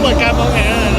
เปิดกันมองเห็น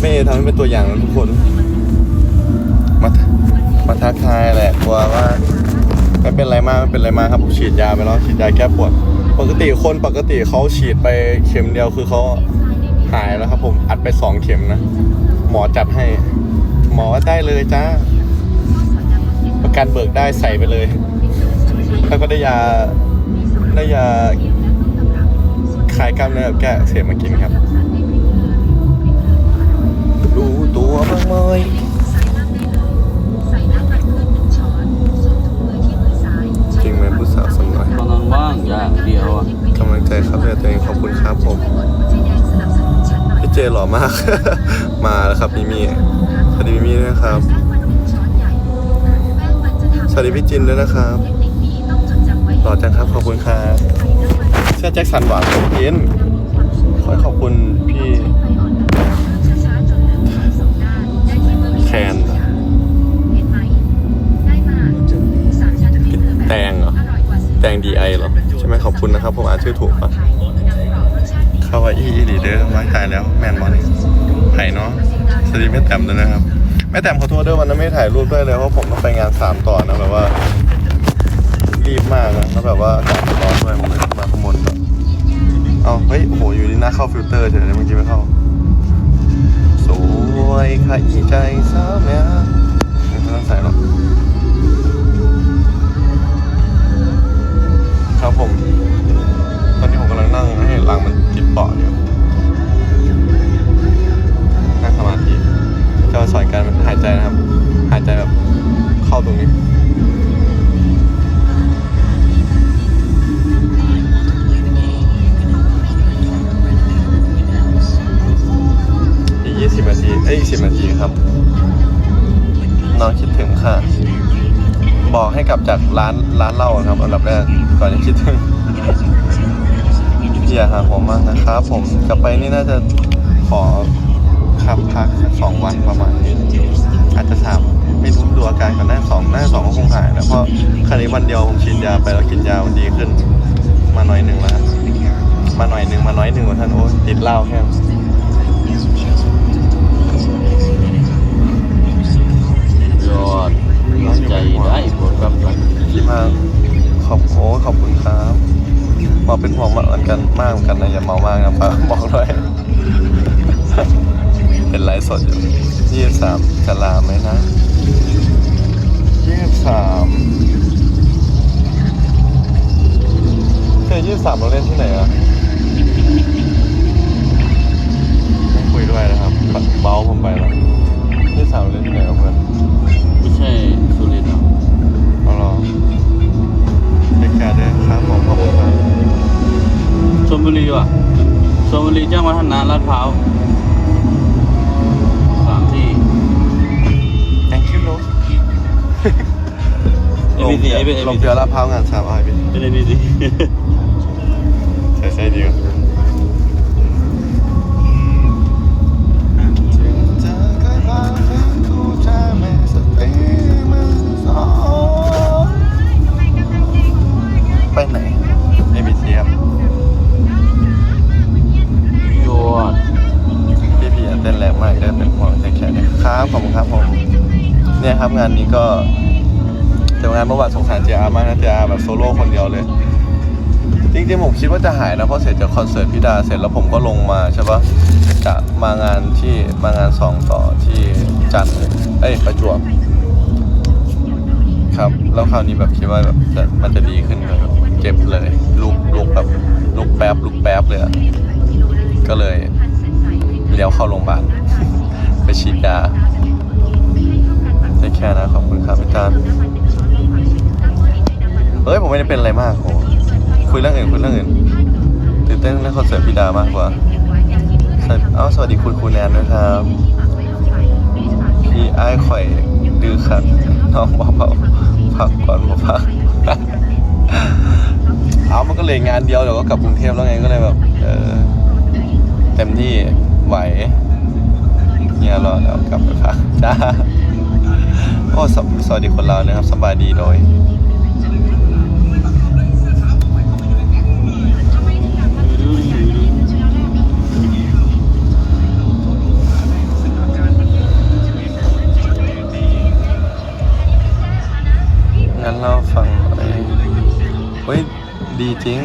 ไม่ทำให้เป็นตัวอย่างนะทุกคน มามาทักทายแหละกลัวว่าไม่เป็นไรมากไม่เป็นไรมากครับผมฉีดยาไปแล้วฉีดยาแก้ปวด ปกติคนปกติเขาฉีดไปเข็มเดียวคือเขาหายแล้วครับผมอัดไปสองเข็มนะ หมอจัดให้ หมอว่าได้เลยจ้าประกันเบิกได้ใส่ไปเลย แล้วก็ได้ยาได้ยาคลายกล้ามเนื้อแก้เสพมากินครับ ตัวบ้างไหมจริงไหมผู้สาวสำน้อยตอนนั้นว่างอย่างเดียวอะกำลังใจครับเพื่อนตัวเองขอบคุณครับผมพี่เจหล่อมาก มาแล้วครับมิมี่สวัสดีมิมี่ด้วยนะครับ สวัสดีพี่จินด้วยนะครับหล่อจังครับขอบคุณครับเสื้อแจ็คสันหวานผมกินขอให้ขอบคุณพี่ แคนแตงเหรอแตงดีไอเหรอ ใช่ไหมขอบคุณนะครับ ผมอ่านชื่อถูกปะเข้าวาอีอีดีเดอร์มาถ่ายแล้ว แมนมอนไผ่เนาะสวัสดีแม่แต้มด้วยนะครับ แม่แต้มขอโทษด้วยวันนั้นไม่ถ่ายรูปด้วยเลยเพราะผมต้องไปงานสามต่อนะแบบว่า รีบมากนะแล้วแบบว่าอากาศร้อนด้วยผมเลยมาข้างบนแบบเอาเฮ้ยโอ้โหอยู่ดีหน้าเข้าฟิลเตอร์เฉยเลยเมื่อกี้ไม่เข้าส หายใจสาวแม่ไม่ต้องใส่หรอกครับผม ตอนนี้ผมกำลังนั่งให้หลังมันติดเบาะอยู่นั่งสมาธิจะสอนการหายใจนะครับ หายใจแบบเข้าตรงนี้ สิบนาทีเอ้ยสิบนาทีครับน้องคิดถึงค่ะ บอกให้กลับจากร้านร้านเหล้าครับอันดับแรกก่อนจะคิดถึงพี่อย่าหาผมมากนะครับ ผมกลับไปนี่น่าจะขอขับพักสักสองวันประมาณนี้อาจจะสามไม่รู้ดูอาการก่อนได้าสองได้าสองก็คงหายนะเพราะครั้นี้วันเดียวผมฉีดยาไปแล้วกินยามันดีขึ้น มาหน่อยหนึ่งแล้วมาหน่อยหนึ่งมาหน้อยหนึ่งกว่าท่านโอ้ติดเหล้าแค่ ยอดใจได้ผลแบบนั้นที่มาขอบโอ้ขอบคุณครับหมอเป็นห่วงมากเหมือนกันมากเหมือนกันนะอย่าเมามากนะป้าบอกด้วยเป็นไลฟ์สดอยู่ยี่สิบสามจะลาไหมนะยี่สิบสามเธอยี่สิบสามเราเล่นที่ไหนอะไม่คุยด้วยนะครับเบาผมไปแล้วยี่สิบสามเราเล่นที่ไหนครับเพื่อนไม่ ใช่สุรินทร์หรอเอาเหรอเด็กแก่ด้วยครับผมขอบคุณครับชลบุรีว่ะชลบุรีแจ้งวัฒนะลาดพร้าวสามที่ thank you no เอพีซีเอพีซีลงเจอลาดพร้าวงานสามไอพี่เป็นเอพีซีใช่ใช่ดีกว่า เนี่ยครับงานนี้ก็จะงานเมื่อวานสงสารเจอามากนะเจอาแบบโซโล่คนเดียวเลย จริงๆผมคิดว่าจะหายนะเพราะเสร็จจากคอนเสิร์ตพี่ดาเสร็จแล้วผมก็ลงมาใช่ปะจะมางานที่มางานสองต่อที่จันทร์เอ้ยประจวบครับแล้วคราวนี้แบบคิดว่าแบบจะมันจะดีขึ้นเลยเจ็บเลยลุกลุกแบบลุกแป๊บลุกแป๊บเลยอะก็เลยเลี้ยวเข้าโรงพยาบาลไปฉีดยา ได้แค่นะขอบคุณครับอาจารย์เฮ้ย ผมไม่ได้เป็นอะไรมากโอ้คุยเรื่องอื่นคุยเรื่องอื่นตื่นเต้นเรื่องคอนเสิร์ตพี่ดามากกว่าเอ้าสวัสดีคุณครูแนนด้วยครับพี่ไอ้ายข่อยดื้อขัดน้องบอกเบาพักก่อนบ่พักเอามันก็เลยงานเดียวเดี๋ยวก็กลับกรุงเทพแล้วไงก็เลยแบบเออเต็มที่ไหวเนี่ยรอแล้วกลับไปพักจ้า โอ้สวัสดีคนลาวนะครับสบายดีโดยงั้นเราฟังอะไรเฮ้ย ดีจริง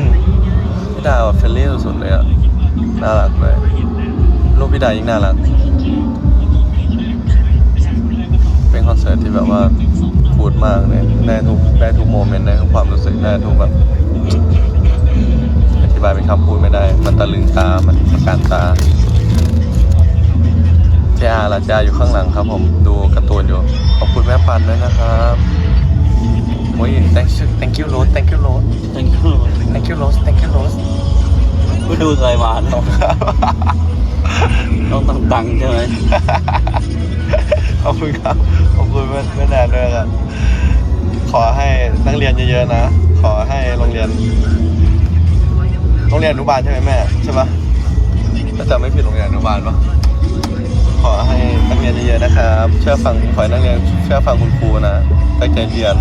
พี่ดาวเฟรนลี่สุดเลยอะน่ารักเลยลูกพี่ดาวยิ่งน่ารัก คอนเสิร์ตที่แบบว่าพูดมากเลยได้ทุกได้ทุกโมเมนต์ได้ทุกความรู้สึกได้ทุกแบบอธิบายเป็นคำพูดไม่ได้ มันตะลึงตา มันประการตาเจ้าละจ้าอยู่ข้างหลังครับผมดูการ์ตูนอยู่ ขอบคุณแม่ปันด้วยนะครับโอ้ย thank you thank you Rose thank you Rose thank you thank you Rose thank you Rose ก็ดูรายวันขอบคุณครับต้องต้องตังค์ใช่ไหมขอบคุณครับขอบ คุณแม่แม่แนนด้วยครับขอให้นักเรียนเยอะๆนะ ขอให้โรงเรียน โรงเรียนอนุบาลใช่ไหมแม่ใช่ปะถ้าจำไม่ผิดโรงเรียนอนุบาลปะขอให้นักเรียนเยอะๆนะครับ เชื่อฟังขอให้นักเรียนเชื่อฟังคุณครูนะตั้งใจเรียน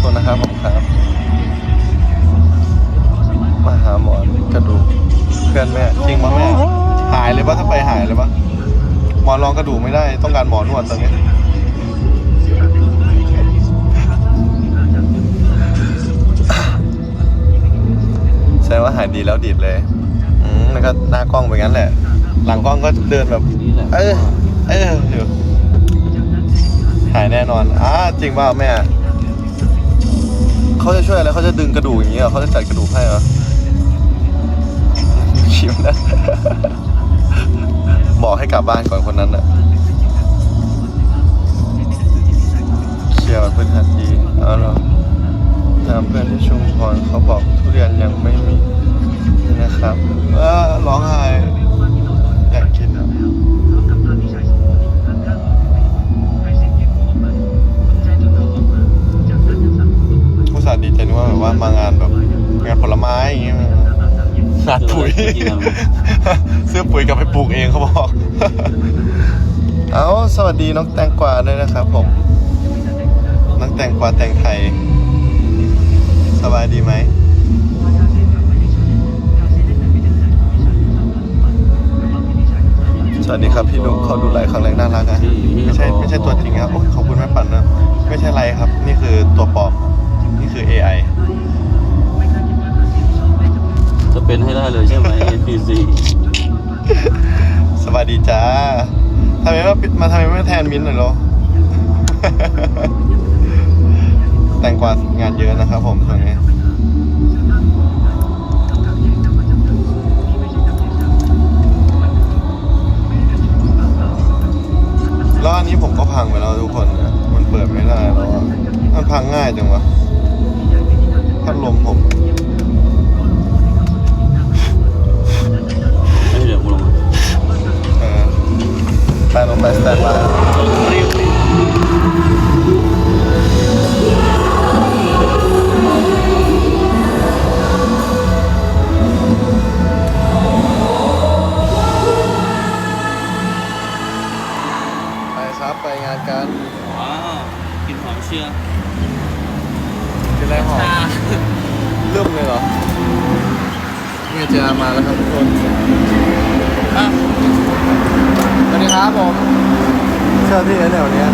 ส่วนนะครับผมครับ มาหาหมอนกระดูกเพื่อนแม่ จริงปะแม่ หายเลยปะถ้าไปหายเลยปะ มอนรองกระดูกไม่ได้ต้องการหมอนวดตอนนี้แสดงว่าหายดีแล้วดีดเลยอืมแล้วก็หน้ากล้องไปงั้นแหละ หลังกล้องก็เดินแบบนี่แหละเออเอออยู่หายแน่นอนอ่าจริงป่าแม่เขาจะช่วยอะไรเขาจะดึงกระดูกอย่างนี้เหรอเขาจะจัดกระดูกให้เหรอชิมนะบอกให้กลับบ้านก่อน วัสดีน้องแตงกวาด้วยนะครับผม น้องแตงกวาแตงไทย สบายดีไหมสวัสดีครับพี่ดุเขาดูไลฟ์ครั้งแรกน่ารักนะไม่ใช่ไม่ใช่ตัวจริงครับโอ้ยขอบคุณแม่ปั่นนะไม่ใช่ไลฟ์ครับ นี่คือตัวปลอมนี่คือ AI จะเป็นให้ได้เลยใช่ไหม NPC สวัสดีจ้าทำไมมามาทำไมไม่แทนมิ้นท์หน่อยเหรอ แต่งกวางานเยอะนะครับผมช่วงนี้านกันว้าวกินหอมเชียร์กินอะไรหอมเริ่มเลยเหรอเนี่ยเจอมาแล้วครับทุกคนอะสวัสดีครับผมเชื่อพี่นะเนี่ยวันนี้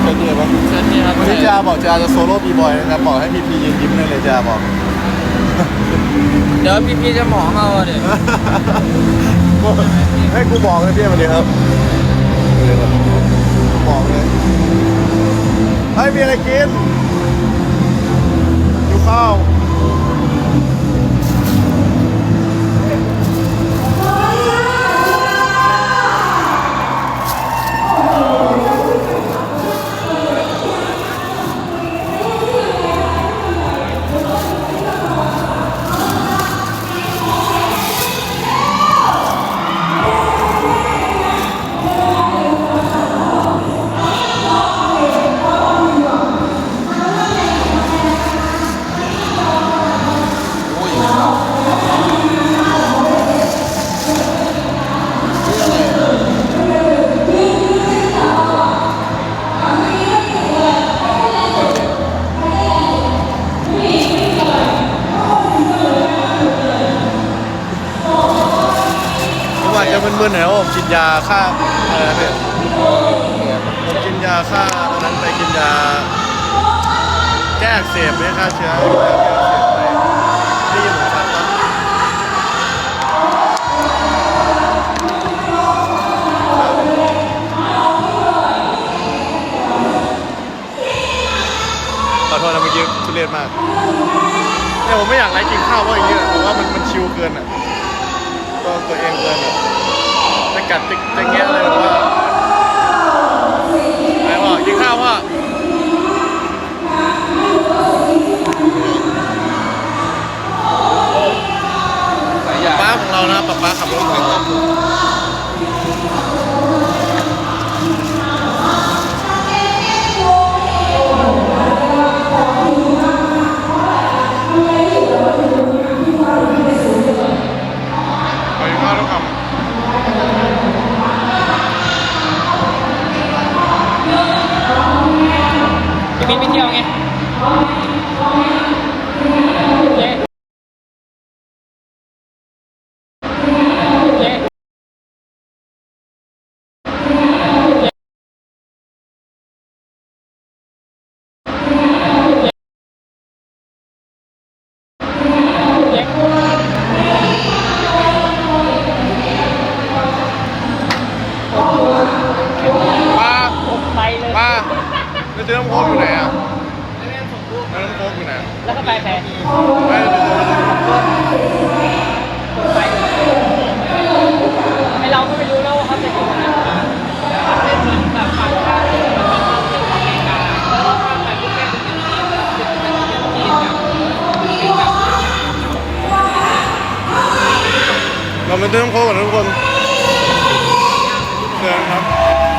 เชื่อพี่ปะเชิญนี่ครับวันนี้จาบอกจาจะโซโล่บีบอยนะครับบอกให้พีพียืนยิ้มได้เลยจาบอก เดี๋ยวพี่พี่จะหมองเอาเดี๋ยวให้กูบอกเลยพี่สวัสดีครับบอกเลย เฮ้ย ฆ่าเชื้อแค่อักเสบไปได้ยินผมชัดปะขอโทษนะเมื่อกี้ทุเรศมากเนี่ยผมไม่อยากไลฟ์กินข้าวเพราะอย่างนี้แหละผมว่ามันมันชิวเกินอะตัวตัวเองเกินอะจะกัดจะจะแงะอะไรแบบว่าไอ้พ่อกินข้าวพ่า ป้าของเรานะป๊าป๊าขับรถเก่ง